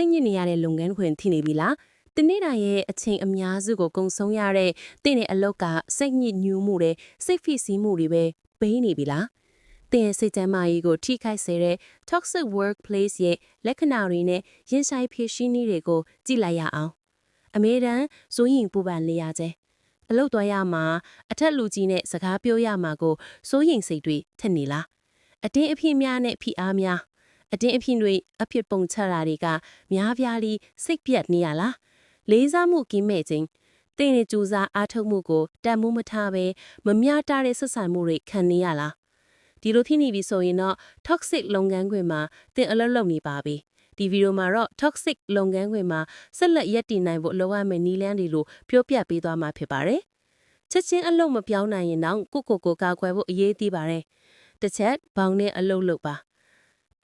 စိတ်ညစ်နေရတဲ့လုပ်ငန်းခွင်ထိနေပြီလားတနေ့တိုင်းရဲ့အချိန်အများစုကိုကုံဆုံးရတဲ့တင့်ရဲ့အလောက်ကစိတ်ညစ်ညူးမှုတွေစိတ်ဖိစီးမှုတွေပဲပေးနေပြီလားတင်ရဲ့စိတ်ချမ်းသာရေးကိုထိခိုက်စေတဲ့ toxic workplace ရဲ့လက္ခဏာတွေနဲ့ရင်ဆိုင်ဖြည့်ရှင်းနည်းတွေကိုကြည့်လိုက်ရအောင်အမေရန်ဇိုးရင်ပူပန်လေးရကျဲအလုတ်သွားရမှာအထက်လူကြီးနဲ့စကားပြောရမှာကိုစိုးရင်စိတ်တွေထက်နေလားအတင်းအဖြစ်များနဲ့ဖိအားများ အတင်းအဖြစ်တွေအဖြစ်ပုံချတာတွေကများပြားလီစိတ်ပြတ်နေရလားလေးစားမှုကင်းမဲ့ခြင်းတင်းရဲ့ကြိုးစားအားထုတ်မှုကိုတန်မိုးမထားပဲမမျှတတဲ့ဆက်ဆံမှုတွေခံနေရလားဒီလိုဖြစ်နေပြီဆိုရင်တော့ toxic လုပ်ငန်းခွင်မှာတင်အလုပ်လုပ်နေပါပြီဒီဗီဒီယိုမှာတော့ toxic လုပ်ငန်းခွင်မှာဆက်လက်ရပ်တည်နိုင်ဖို့လိုအပ်မယ့်နည်းလမ်းတွေကိုပြောပြပေးသွားမှာဖြစ်ပါတယ်။ချက်ချင်းအလုပ်မပြောင်းနိုင်ရင်တော့ကိုကိုကိုကာကွယ်ဖို့အရေးကြီးပါတယ်။တစ်ချက်ဘောင်းနဲ့အလုပ်လုပ်ပါ။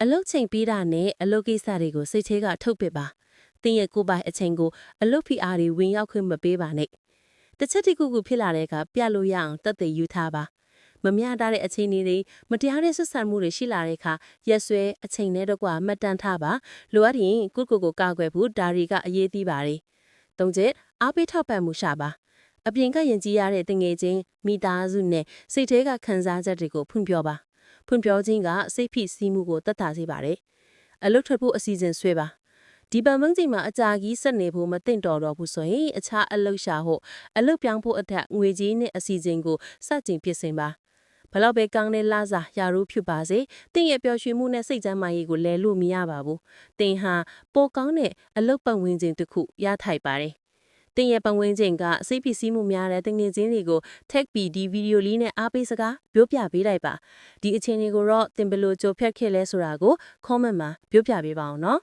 အလုပ်ချိန်ပေးတာနဲ့အလုပ်ကိစ္စတွေကိုစိတ်ထဲကထုတ်ပစ်ပါ။တင်းရဲ့ကိုယ်ပိုင်အချိန်ကိုအလုပ်ဖိအားတွေဝင်ရောက်ခွင့်မပေးပါနဲ့။တစ်ချက်တစ်ခုခုဖြစ်လာတဲ့အခါပြလို့ရအောင်တက်သိယူထားပါ။မမျှတတဲ့အခြေအနေတွေမတရားတဲ့ဆက်ဆံမှုတွေရှိလာတဲ့အခါရက်ဆွဲအချိန်နဲ့တော့ကွာမှတ်တမ်းထားပါလိုအပ်ရင်ကိုယ့်ကိုယ်ကိုကာကွယ်ဖို့ဒါတွေကအရေးကြီးပါတယ်။သုံးချက်အားပေးထောက်ပံ့မှုရှာပါအပြင်ကယဉ်ကျေးရတဲ့တငယ်ချင်းမိသားစုနဲ့စိတ်ထဲကခံစားချက်တွေကိုဖွင့်ပြောပါ ဖွင့်ပြောခြင်းကစိတ်ဖိစီးမှုကိုတက်တာစေပါတယ်။အလုတ်ထွက်ဖို့အစီအစဉ်ဆွဲပါဒီပံမုန်းချိန်မှာအကြာကြီးဆက်နေဖို့မသင့်တော်တော့ဘူးဆိုရင်အခြားအလုတ်ရှာဖို့အလုတ်ပြောင်းဖို့အထက်ငွေကြီးနဲ့အစီအစဉ်ကိုစတင်ပြင်ဆင်ပါဘလောက်ပဲကောင်းတဲ့လစာရာရူးဖြစ်ပါစေတင်းရဲ့ပျော်ရွှင်မှုနဲ့စိတ်ချမ်းသာရေးကိုလဲလို့မရပါဘူးတင်းဟာပိုကောင်းတဲ့အလုတ်ပတ်ဝန်းကျင်တစ်ခုရထိုက်ပါတယ် တင်းရဲ့ပတ်ဝန်းကျင်ကစိတ်ဖိစီးမှုများတဲ့တငယ်ချင်းတွေကို tag ပြီးဒီဗီဒီယိုလေးနဲ့အားပေးစကားပြောပြပေးလိုက်ပါဒီအခြေအနေကိုတော့တင်ဘယ်လို့ကြိုဖြတ်ခဲ့လဲဆိုတာကို comment မှာပြောပြပေးပါအောင်နော်